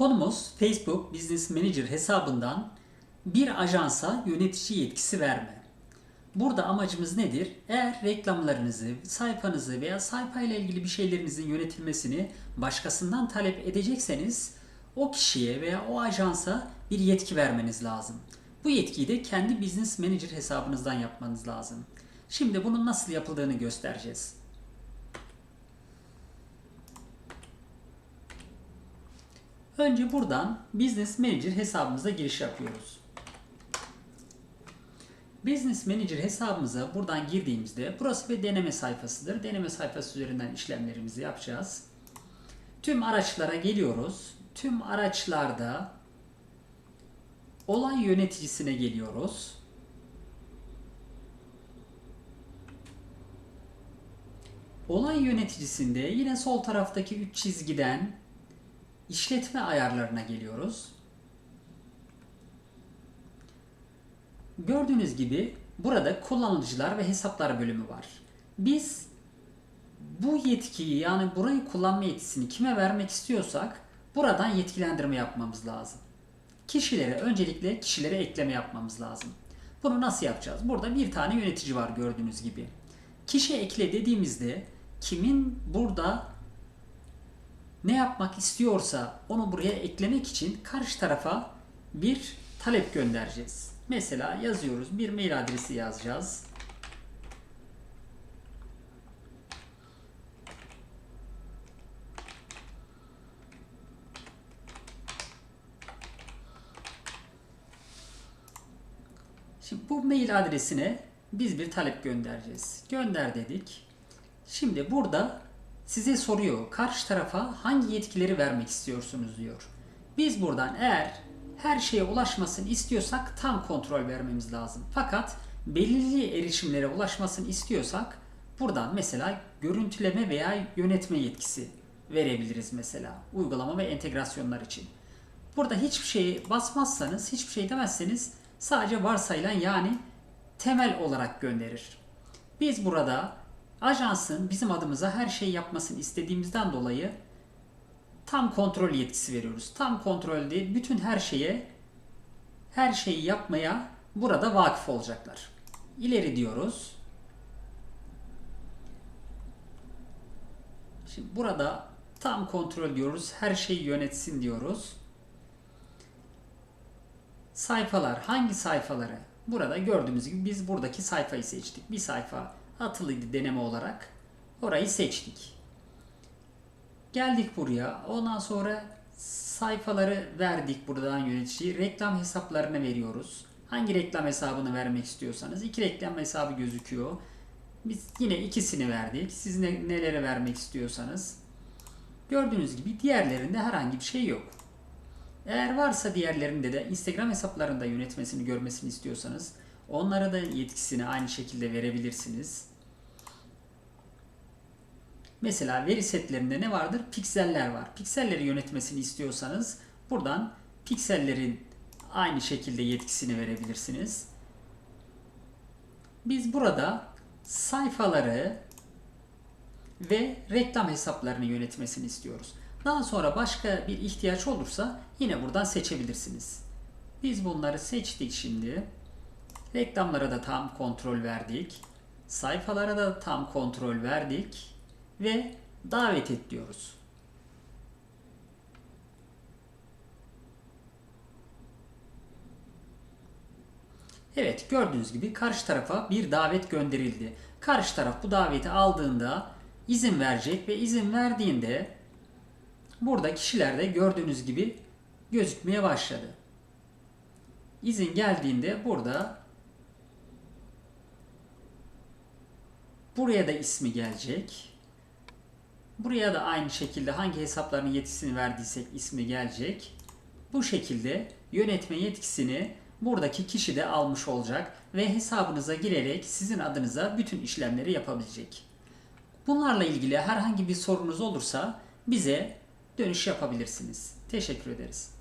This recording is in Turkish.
Konumuz Facebook Business Manager hesabından bir ajansa yönetici yetkisi verme. Burada amacımız nedir? Eğer reklamlarınızı, sayfanızı veya sayfayla ilgili bir şeylerinizin yönetilmesini başkasından talep edecekseniz o kişiye veya o ajansa bir yetki vermeniz lazım. Bu yetkiyi de kendi Business Manager hesabınızdan yapmanız lazım. Şimdi bunun nasıl yapıldığını göstereceğiz. Önce buradan Business Manager hesabımıza giriş yapıyoruz. Business Manager hesabımıza buradan girdiğimizde burası bir deneme sayfasıdır. Deneme sayfası üzerinden işlemlerimizi yapacağız. Tüm araçlara geliyoruz. Tüm araçlarda olay yöneticisine geliyoruz. Olay yöneticisinde yine sol taraftaki 3 çizgiden işletme ayarlarına geliyoruz. Gördüğünüz gibi burada kullanıcılar ve hesaplar bölümü var. Biz bu yetkiyi yani burayı kullanma yetkisini kime vermek istiyorsak buradan yetkilendirme yapmamız lazım. Kişilere öncelikle kişilere ekleme yapmamız lazım. Bunu nasıl yapacağız? Burada bir tane yönetici var gördüğünüz gibi. Kişi ekle dediğimizde kimin burada ne yapmak istiyorsa onu buraya eklemek için karşı tarafa bir talep göndereceğiz. Mesela yazıyoruz. Bir mail adresi yazacağız. Şimdi bu mail adresine biz bir talep göndereceğiz. Gönder dedik. Şimdi burada size soruyor. Karşı tarafa hangi yetkileri vermek istiyorsunuz diyor. Biz buradan eğer her şeye ulaşmasını istiyorsak tam kontrol vermemiz lazım. Fakat belirli erişimlere ulaşmasını istiyorsak buradan mesela görüntüleme veya yönetme yetkisi verebiliriz mesela uygulama ve entegrasyonlar için. Burada hiçbir şeye basmazsanız, hiçbir şey demezseniz sadece varsayılan yani temel olarak gönderir. Biz burada ajansın bizim adımıza her şeyi yapmasını istediğimizden dolayı tam kontrol yetkisi veriyoruz. Tam kontrolde bütün her şeye her şeyi yapmaya burada vakıf olacaklar. İleri diyoruz. Şimdi burada tam kontrol diyoruz. Her şeyi yönetsin diyoruz. Sayfalar hangi sayfaları? Burada gördüğümüz gibi biz buradaki sayfayı seçtik. Bir sayfa atılıydı deneme olarak. Orayı seçtik. Geldik buraya. Ondan sonra sayfaları verdik buradan yöneticiyi. Reklam hesaplarını veriyoruz. Hangi reklam hesabını vermek istiyorsanız. iki reklam hesabı gözüküyor. Biz yine ikisini verdik. Siz ne, nelere vermek istiyorsanız. Gördüğünüz gibi diğerlerinde herhangi bir şey yok. Eğer varsa diğerlerinde de Instagram hesaplarında yönetmesini görmesini istiyorsanız onlara da yetkisini aynı şekilde verebilirsiniz. Mesela veri setlerinde ne vardır? Pikseller var. Pikselleri yönetmesini istiyorsanız buradan piksellerin aynı şekilde yetkisini verebilirsiniz. Biz burada sayfaları ve reklam hesaplarını yönetmesini istiyoruz. Daha sonra başka bir ihtiyaç olursa yine buradan seçebilirsiniz. Biz bunları seçtik şimdi. Reklamlara da tam kontrol verdik. Sayfalara da tam kontrol verdik ve davet et diyoruz. Evet gördüğünüz gibi karşı tarafa bir davet gönderildi. Karşı taraf bu daveti aldığında izin verecek ve izin verdiğinde burada kişiler de gördüğünüz gibi gözükmeye başladı. İzin geldiğinde burada buraya da ismi gelecek. Buraya da aynı şekilde hangi hesapların yetkisini verdiysek ismi gelecek. Bu şekilde yönetme yetkisini buradaki kişi de almış olacak ve hesabınıza girerek sizin adınıza bütün işlemleri yapabilecek. Bunlarla ilgili herhangi bir sorunuz olursa bize dönüş yapabilirsiniz. Teşekkür ederiz.